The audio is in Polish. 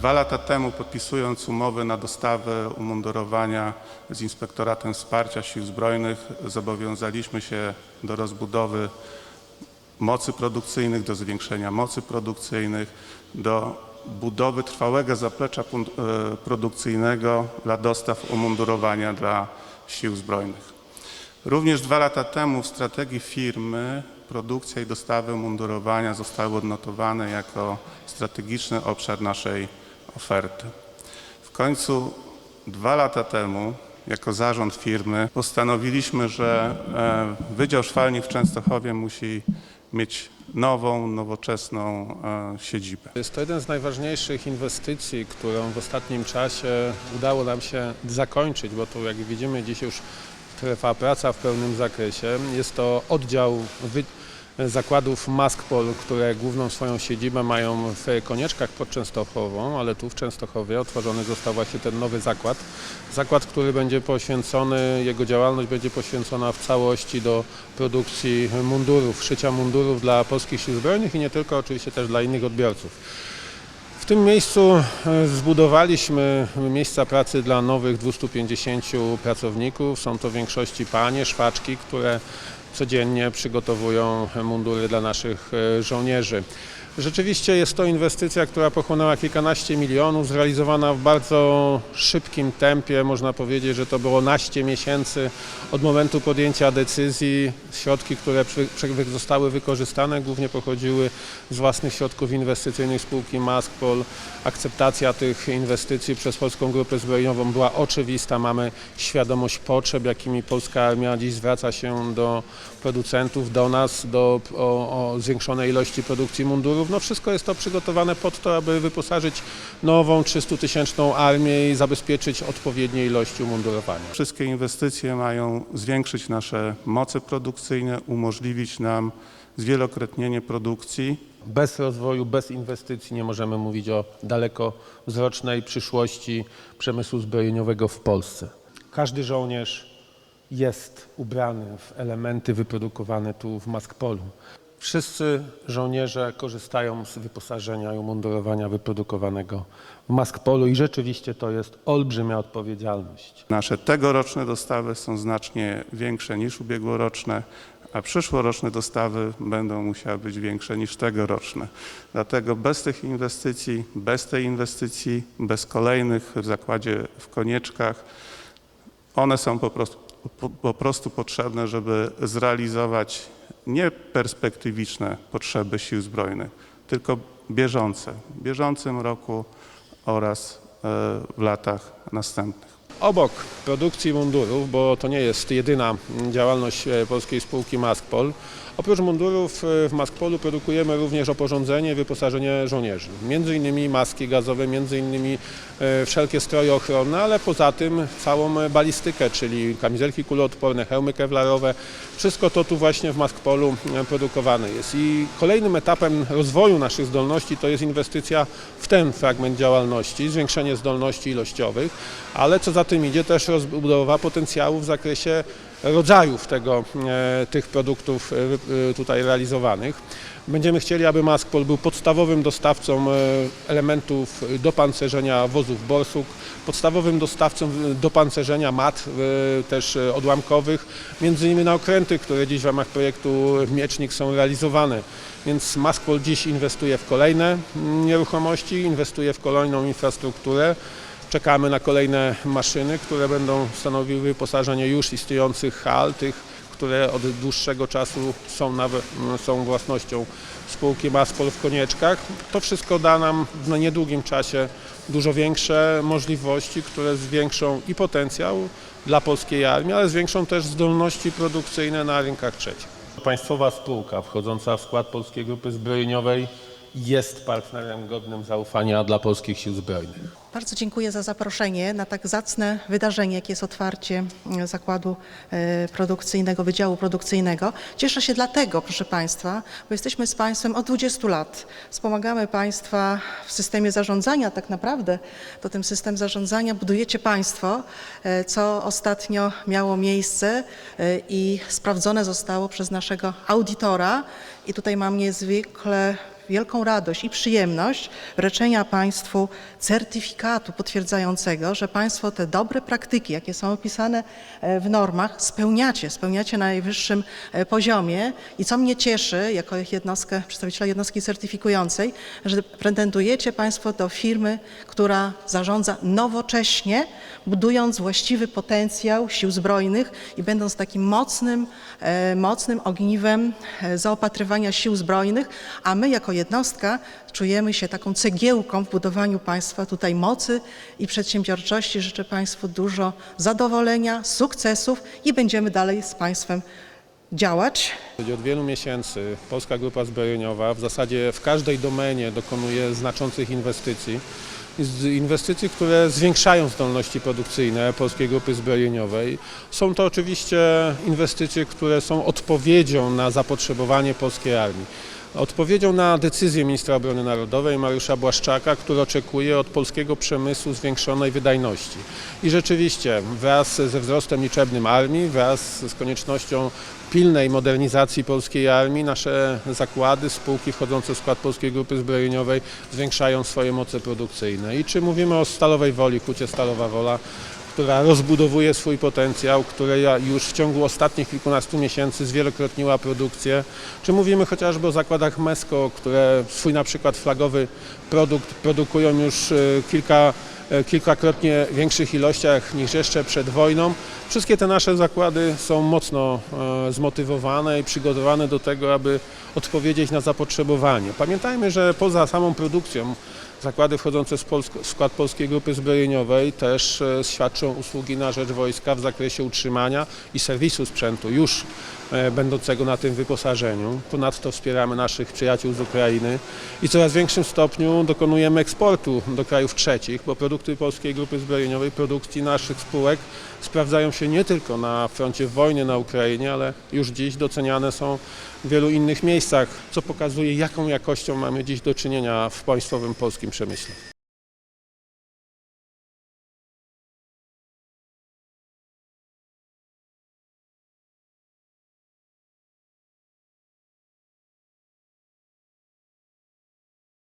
Dwa lata temu podpisując umowę na dostawę umundurowania z Inspektoratem Wsparcia Sił Zbrojnych zobowiązaliśmy się do rozbudowy mocy produkcyjnych, do zwiększenia mocy produkcyjnych, do budowy trwałego zaplecza e, produkcyjnego dla dostaw umundurowania dla sił zbrojnych. Również dwa lata temu w strategii firmy produkcja i dostawy mundurowania zostały odnotowane jako strategiczny obszar naszej oferty. W końcu dwa lata temu jako zarząd firmy postanowiliśmy, że e, Wydział Szwalni w Częstochowie musi mieć nową, nowoczesną e, siedzibę. Jest to jeden z najważniejszych inwestycji, którą w ostatnim czasie udało nam się zakończyć, bo tu jak widzimy dziś już trwa praca w pełnym zakresie. Jest to oddział. Zakładów Maskpol, które główną swoją siedzibę mają w Konieczkach pod Częstochową, ale tu w Częstochowie otworzony został właśnie ten nowy zakład. Zakład, który będzie poświęcony, jego działalność będzie poświęcona w całości do produkcji mundurów, szycia mundurów dla polskich sił zbrojnych i nie tylko, oczywiście też dla innych odbiorców. W tym miejscu e, zbudowaliśmy miejsca pracy dla nowych 250 pracowników. Są to w większości panie, szwaczki, które codziennie przygotowują mundury dla naszych e, żołnierzy. Rzeczywiście jest to inwestycja, która pochłonęła kilkanaście milionów, zrealizowana w bardzo szybkim tempie. Można powiedzieć, że to było naście miesięcy od momentu podjęcia decyzji. Środki, które zostały wykorzystane, głównie pochodziły z własnych środków inwestycyjnych spółki Maskpol. Akceptacja tych inwestycji przez Polską Grupę Zbrojeniową była oczywista. Mamy świadomość potrzeb, jakimi polska armia dziś zwraca się do producentów, do nas, do, o, o zwiększonej ilości produkcji mundurów. No wszystko jest to przygotowane pod to, aby wyposażyć nową 300-tysięczną armię i zabezpieczyć odpowiednie ilości umundurowania. Wszystkie inwestycje mają zwiększyć nasze moce produkcyjne, umożliwić nam zwielokrotnienie produkcji. Bez rozwoju, bez inwestycji nie możemy mówić o dalekowzrocznej przyszłości przemysłu zbrojeniowego w Polsce. Każdy żołnierz jest ubrany w elementy wyprodukowane tu w Maskpolu. Wszyscy żołnierze korzystają z wyposażenia i umundurowania wyprodukowanego w Maskpolu i rzeczywiście to jest olbrzymia odpowiedzialność. Nasze tegoroczne dostawy są znacznie większe niż ubiegłoroczne, a przyszłoroczne dostawy będą musiały być większe niż tegoroczne. Dlatego bez tych inwestycji, bez tej inwestycji, bez kolejnych w zakładzie w Konieczkach, one są po prostu, po, po prostu potrzebne, żeby zrealizować nie perspektywiczne potrzeby sił zbrojnych, tylko bieżące, w bieżącym roku oraz e, w latach następnych. Obok produkcji mundurów, bo to nie jest jedyna działalność e, polskiej spółki Maskpol, oprócz mundurów e, w Maskpolu produkujemy również oporządzenie, wyposażenie żołnierzy. Między innymi maski gazowe, między innymi e, wszelkie stroje ochronne, ale poza tym całą balistykę, czyli kamizelki kuloodporne, hełmy kewlarowe. Wszystko to tu właśnie w Maskpolu e, produkowane jest. I kolejnym etapem rozwoju naszych zdolności to jest inwestycja w ten fragment działalności, zwiększenie zdolności ilościowych, ale co za tym idzie też rozbudowa potencjału w zakresie rodzajów tego, e, tych produktów e, e, tutaj realizowanych. Będziemy chcieli, aby Maskpol był podstawowym dostawcą elementów do pancerzenia wozów Borsuk, podstawowym dostawcą do pancerzenia mat też odłamkowych, między innymi na okręty, które dziś w ramach projektu Miecznik są realizowane. Więc Maskpol dziś inwestuje w kolejne mm, nieruchomości, inwestuje w kolejną infrastrukturę. Czekamy na kolejne maszyny, które będą stanowiły wyposażenie już istniejących hal, tych, które od dłuższego czasu są, nawe- są własnością spółki Maspol w Konieczkach. To wszystko da nam w niedługim czasie dużo większe możliwości, które zwiększą i potencjał dla polskiej armii, ale zwiększą też zdolności produkcyjne na rynkach trzecich. Państwowa spółka wchodząca w skład Polskiej Grupy Zbrojeniowej jest partnerem godnym zaufania dla polskich sił zbrojnych. Bardzo dziękuję za zaproszenie na tak zacne wydarzenie, jakie jest otwarcie e, zakładu e, produkcyjnego, Wydziału Produkcyjnego. Cieszę się dlatego, proszę Państwa, bo jesteśmy z Państwem od 20 lat. Wspomagamy Państwa w systemie zarządzania. Tak naprawdę to ten system zarządzania budujecie Państwo, e, co ostatnio miało miejsce i sprawdzone zostało przez naszego audytora. I tutaj mam niezwykle wielką radość i przyjemność wręczenia Państwu certyfikatu potwierdzającego, że Państwo te dobre praktyki, jakie są opisane e, w normach, spełniacie, spełniacie na najwyższym e, poziomie. I co mnie cieszy, jako jednostkę, przedstawiciela jednostki certyfikującej, że pretendujecie Państwo do firmy, która zarządza nowocześnie, budując właściwy potencjał sił zbrojnych i będąc takim mocnym, e, mocnym ogniwem zaopatrywania sił zbrojnych, a my jako jednostka czujemy się taką cegiełką w budowaniu państwa tutaj mocy i przedsiębiorczości. Życzę Państwu dużo zadowolenia, sukcesów i będziemy dalej z Państwem działać. Od wielu miesięcy Polska Grupa Zbrojeniowa w zasadzie w każdej domenie dokonuje znaczących inwestycji. Inwestycji, które zwiększają zdolności produkcyjne Polskiej Grupy Zbrojeniowej. Są to oczywiście inwestycje, które są odpowiedzią na zapotrzebowanie polskiej armii. Odpowiedzią na decyzję ministra obrony narodowej Mariusza Błaszczaka, który oczekuje od polskiego przemysłu zwiększonej wydajności. I rzeczywiście wraz ze wzrostem liczebnym armii, wraz z koniecznością pilnej modernizacji polskiej armii, nasze zakłady, spółki wchodzące w skład Polskiej Grupy Zbrojeniowej zwiększają swoje moce produkcyjne. I czy mówimy o Stalowej Woli, Hucie Stalowa Wola, która rozbudowuje swój potencjał, która już w ciągu ostatnich kilkunastu miesięcy zwielokrotniła produkcję. Czy mówimy chociażby o zakładach MESCO, które swój na przykład flagowy produkt produkują już e, kilka, e, kilkakrotnie większych ilościach niż jeszcze przed wojną. Wszystkie te nasze zakłady są mocno e, zmotywowane i przygotowane do tego, aby odpowiedzieć na zapotrzebowanie. Pamiętajmy, że poza samą produkcją Zakłady wchodzące w skład Polskiej Grupy Zbrojeniowej też e, świadczą usługi na rzecz wojska w zakresie utrzymania i serwisu sprzętu już e, będącego na tym wyposażeniu. Ponadto wspieramy naszych przyjaciół z Ukrainy i coraz większym stopniu dokonujemy eksportu do krajów trzecich, bo produkty Polskiej Grupy Zbrojeniowej, produkcji naszych spółek sprawdzają się nie tylko na froncie wojny na Ukrainie, ale już dziś doceniane są w wielu innych miejscach, co pokazuje jaką jakością mamy dziś do czynienia w państwowym polskim przemyśle.